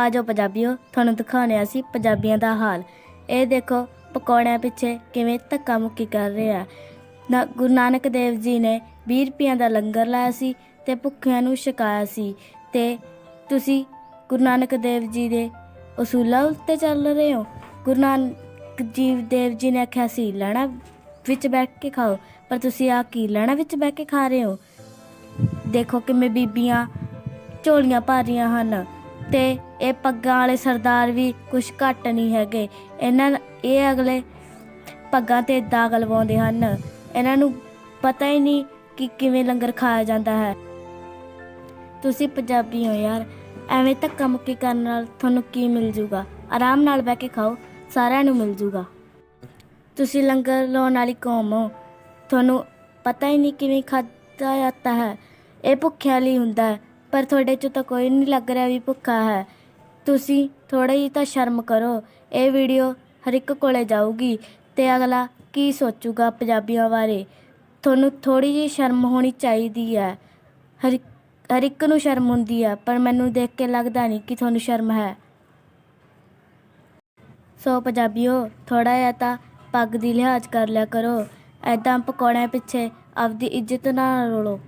ਆ ਆਜੋ ਪੰਜਾਬੀਓ, ਤੁਹਾਨੂੰ ਦਿਖਾਉਂਦੇ ਹਾਂ ਅਸੀਂ ਪੰਜਾਬੀਆਂ ਦਾ ਹਾਲ। ਇਹ ਦੇਖੋ, ਪਕੌੜਿਆਂ ਪਿੱਛੇ ਕਿਵੇਂ ਧੱਕਾ ਮੁੱਕੀ ਕਰ ਰਹੇ ਆ ਨਾ, ਗੁਰੂ ਨਾਨਕ ਦੇਵ ਜੀ ਨੇ 20 ਰੁਪਈਆਂ ਦਾ ਲੰਗਰ ਲਾਇਆ ਸੀ ਤੇ ਭੁੱਖਿਆਂ ਨੂੰ ਛਕਾਇਆ ਸੀ। ਤੇ ਤੁਸੀਂ ਗੁਰੂ ਨਾਨਕ ਦੇਵ ਜੀ ਦੇ ਉਸੂਲਾਂ ਉੱਤੇ ਚੱਲ ਰਹੇ ਹੋ? ਗੁਰੂ ਨਾਨਕ ਜੀ, ਦੇਵ ਜੀ ਨੇ ਆਖਿਆ ਸੀ, ਲੈਣਾ ਵਿੱਚ ਬੈਠ ਕੇ ਖਾਓ। ਪਰ ਤੁਸੀਂ ਆ ਕੀ, ਲੈਣਾ ਵਿੱਚ ਬੈਠ ਕੇ ਖਾ ਰਹੇ ਹੋ? ਦੇਖੋ ਕਿਵੇਂ ਬੀਬੀਆਂ ਝੋਲੀਆਂ ਭਰ ਰਹੀਆਂ ਹਨ। ਤੇ ਇਹ ਪੱਗਾਂ ਵਾਲੇ ਸਰਦਾਰ ਵੀ ਕੁਛ ਘੱਟ ਨਹੀਂ ਹੈਗੇ। ਇਹਨਾਂ ਇਹ ਅਗਲੇ ਪੱਗਾਂ ਤੇ ਦਾਗ ਲਵਾਉਂਦੇ ਹਨ। ਇਹਨਾਂ ਨੂੰ ਪਤਾ ਹੀ ਨਹੀਂ ਕਿ ਕਿਵੇਂ ਲੰਗਰ ਖਾਇਆ ਜਾਂਦਾ ਹੈ। ਤੁਸੀਂ ਪੰਜਾਬੀ ਹੋ ਯਾਰ, ਐਵੇਂ ਧੱਕਾ ਮੁੱਕੀ ਕਰਨ ਨਾਲ ਤੁਹਾਨੂੰ ਕੀ ਮਿਲ ਜੂਗਾ? ਆਰਾਮ ਨਾਲ ਬਹਿ ਕੇ ਖਾਓ, ਸਾਰਿਆਂ ਨੂੰ ਮਿਲ ਜੂਗਾ। ਤੁਸੀਂ ਲੰਗਰ ਲਾਉਣ ਵਾਲੀ ਕੌਮ ਹੋ। ਤੁਹਾਨੂੰ ਪਤਾ ਹੀ ਨਹੀਂ ਕਿਵੇਂ ਖਾਧਾ ਜਾਂਦਾ ਹੈ। ਇਹ ਭੁੱਖਿਆਂ ਲਈ ਹੁੰਦਾ ਹੈ। ਪਰ ਤੁਹਾਡੇ 'ਚੋਂ ਤਾਂ ਕੋਈ ਨਹੀਂ ਲੱਗ ਰਿਹਾ ਵੀ ਭੁੱਖਾ ਹੈ। ਤੁਸੀਂ ਥੋੜਾ ਜਿਹੀ ਤਾਂ ਸ਼ਰਮ ਕਰੋ। ਇਹ ਵੀਡੀਓ ਹਰ ਇੱਕ ਕੋਲੇ ਜਾਊਗੀ ਤੇ ਅਗਲਾ ਕੀ ਸੋਚੂਗਾ ਪੰਜਾਬੀਆਂ ਬਾਰੇ? ਤੁਹਾਨੂੰ ਥੋੜੀ ਜਿਹੀ ਸ਼ਰਮ ਹੋਣੀ ਚਾਹੀਦੀ ਹੈ। ਹਰ ਹਰ ਇੱਕ ਨੂੰ ਸ਼ਰਮ ਹੁੰਦੀ ਹੈ, ਪਰ ਮੈਨੂੰ ਦੇਖ ਕੇ ਲੱਗਦਾ ਨਹੀਂ ਕਿ ਤੁਹਾਨੂੰ ਸ਼ਰਮ ਹੈ। ਸੋ ਪੰਜਾਬੀਓ ਥੋੜਾ ਜਿਹਾ ਤਾਂ ਪੱਗ ਦੀ ਲਿਹਾਜ਼ ਕਰ ਲਿਆ ਕਰੋ। ਐਦਾਂ ਪਕੌੜਿਆਂ ਪਿੱਛੇ ਆਪਦੀ ਇੱਜ਼ਤ ਨਾ ਰੋਲੋ।